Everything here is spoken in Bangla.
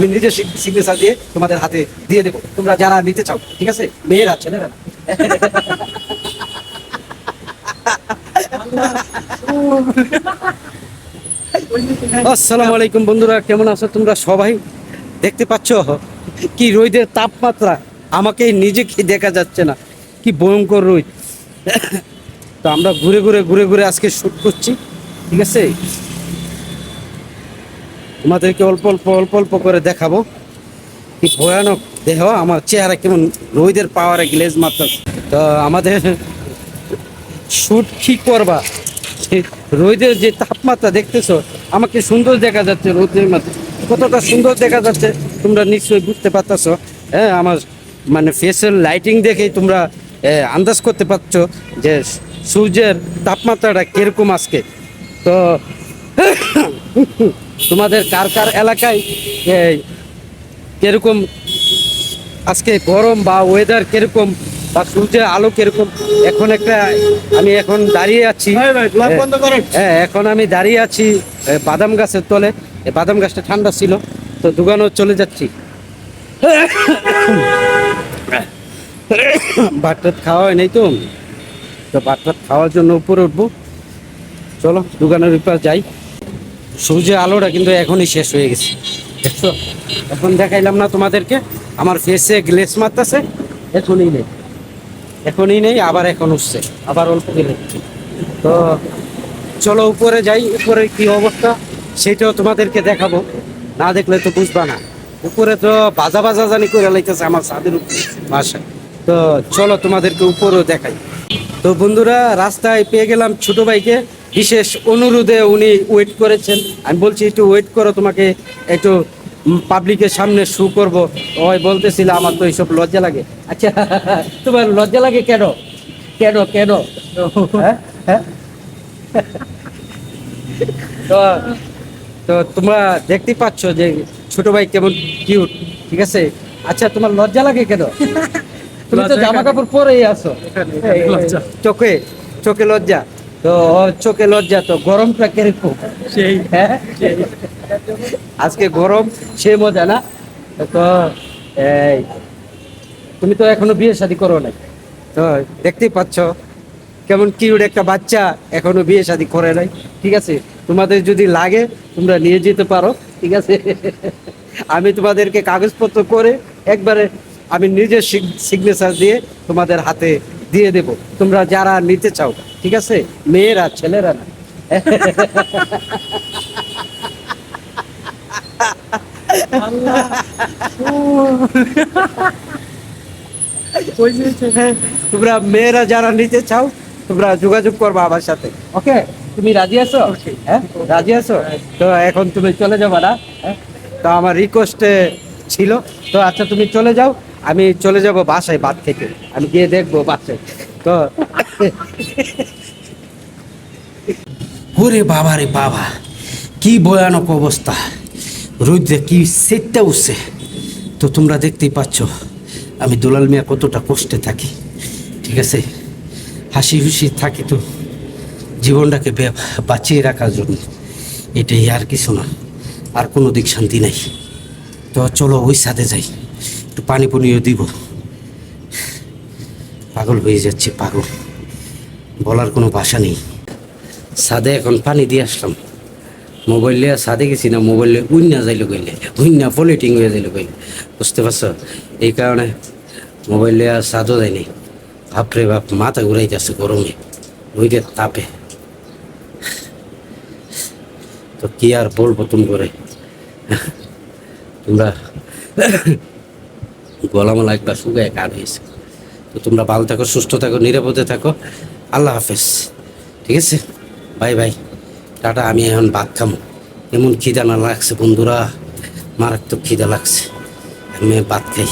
আমি নিজের সিগনেচার দিয়ে তোমাদের হাতে দিয়ে দেবো। তোমরা যারা নিতে চাও, ঠিক আছে? মেয়েরা, ছেলেরা। আসসালামু আলাইকুম বন্ধুরা, কেমন আছো তোমরা সবাই? দেখতে পাচ্ছ কি রোদের তাপমাত্রা? আমাকে নিজেকে দেখা যাচ্ছে না। কি ভয়ঙ্কর রোদ। তো আমরা ঘুরে ঘুরে ঘুরে ঘুরে আজকে শুট করছি, ঠিক আছে? তোমাদেরকে অল্প অল্প অল্প অল্প করে দেখাবো। কি ভয়ানক দেহ, আমার চেহারা কেমন রোদের পাওয়ারে গ্লেজ মাত্র তো আমাদের শুট কি করবা? রোদের যে তাপমাত্রা দেখতেছো, আমাকে সুন্দর দেখা যাচ্ছে রোদের মাত্রা কতটা সুন্দর দেখা যাচ্ছে, তোমরা নিশ্চয়ই বুঝতে পারতেছো। হ্যাঁ আমার মানে ফেসের লাইটিং দেখেই তোমরা আন্দাজ করতে পারছ যে সূর্যের তাপমাত্রাটা কীরকম আজকে। তো তোমাদের কার কার এলাকায় এই, কীরকম আজকে গরম বা ওয়েদার কীরকম বা সূর্যের আলো কীরকম? এখন একটা আমি এখন দাঁড়িয়ে আছি। হ্যাঁ এখন আমি দাঁড়িয়ে আছি বাদাম গাছের তলে। বাদাম গাছটা ঠান্ডা ছিল তো দোকানও চলে যাচ্ছি। ভাত টাত খাওয়া হয় নাই তো? তো ভাত খাওয়ার জন্য উপরে উঠবো। চলো দোকানের উপর যাই। সূর্যের আলোটা কিন্তু এখনই শেষ হয়ে গেছে। দেখছ? এখন দেখাইলাম না তোমাদেরকে, আমার ফেসে গ্লেস মারতেছে, এখনই নেই। এখনই নেই, আবার এখন উঠছে, আবার অল্প গেলে তো চলো উপরে যাই, উপরে কি অবস্থা? সেটাও তোমাদেরকে দেখাবো। না দেখলে তো বুঝবা না। উপরে তো বাজা বাজা জানি করে লাইতেছে আমার ছাদের উপরে, বাসায়। তো চলো তোমাদেরকে উপরেও দেখাই। তো বন্ধুরা, রাস্তায় পেয়ে গেলাম ছোট ভাইকে। বিশেষ অনুরোধে উনি ওয়েট করেছেন। আমি বলছি একটু ওয়েট করো তোমাকে একটু পাবলিকের সামনে শু করব। ওই বলতেছিল আমার তো এইসব লজ্জা লাগে। আচ্ছা তোমার লজ্জা লাগে কেন? কেন কেন? হ্যাঁ হ্যাঁ। তো তো তোমরা দেখতেই পাচ্ছ যে ছোট ভাই কেমন কিউট ঠিক আছে? আচ্ছা তোমার লজ্জা লাগে কেন? তুমি তো জামা কাপড় পরেই আছো। চোখে চোখে লজ্জা। তো চোখে লজ্জা তো গরমটা কীরকম? সেই হ্যাঁ? আজকে গরম সে মজা না? তো এই তুমি তো এখনও বিয়ে শাদী করো নাই। তো দেখতেই পাচ্ছ কেমন কিউট একটা বাচ্চা এখনও বিয়ে শাদী করে নাই। ঠিক আছে তোমাদের যদি লাগে তোমরা নিয়ে যেতে পারো ঠিক আছে? আমি তোমাদেরকে কাগজপত্র করে একবারে আমি নিজের সিগনেচার দিয়ে তোমাদের হাতে দিয়ে দেব। তোমরা যারা নিতে চাও ঠিক আছে? মেয়েরা ছেলেরা না। হ্যাঁ, তোমরা মেয়েরা যারা নিতে চাও তোমরা যোগাযোগ করবা আমার সাথে। ওকে? তুমি রাজি আছো? হ্যাঁ? রাজি আছো? তো এখন তুমি চলে যাবা না? হ্যাঁ? তো আমার রিকোয়েস্টে ছিল। তো আচ্ছা তুমি চলে যাও। আমি চলে যাব বাসায় বাদ থেকে। আমি গিয়ে দেখব বাসায় তো ওরে বাবা রে বাবা, কি ভয়ানক অবস্থা। রোদ্রে কি সেটটা উঠছে। তো তোমরা দেখতেই পাচ্ছ, আমি দুলাল মিয়া কতটা কষ্টে থাকি। ঠিক আছে? হাসি খুশি থাকি তো জীবনটাকে বাঁচিয়ে রাখার জন্য। এটাই আর কিছু না, আর কোনো দিক শান্তি নাই। তো চলো ওই সাথে যাই। একটু পানি পানিও দিব। পাগল হয়ে যাচ্ছে পাগল। বলার কোনো ভাষা নেই। সাদে এখন পানি দিয়ে আসলাম। মোবাইল লিয়ে সাদে গেছি না, মোবাইল লিয়ে উইন্না যাইলো কইলে। উইন্না পলিটিং হয়ে যাইলো কইলে। বুঝতে পারছ? এই কারণে মোবাইল লিয়ে সাদও যায়নি বাপরে বাপ, মাথা ঘুরাই যাচ্ছে গরমে। ওইটার তাপে। তো কি আর বলব তুমি করে? তোমরা গলামালা একবার শুকায় গান হয়েছে তো তোমরা ভালো থাকো, সুস্থ থাকো, নিরাপদে থাকো। আল্লাহ হাফেজ। ঠিক আছে? Bye bye. টাটা, আমি এখন ভাত খামো। এমন খিদা না লাগছে বন্ধুরা। মারাত্মক খিদা লাগছে। আমি ভাত খাই।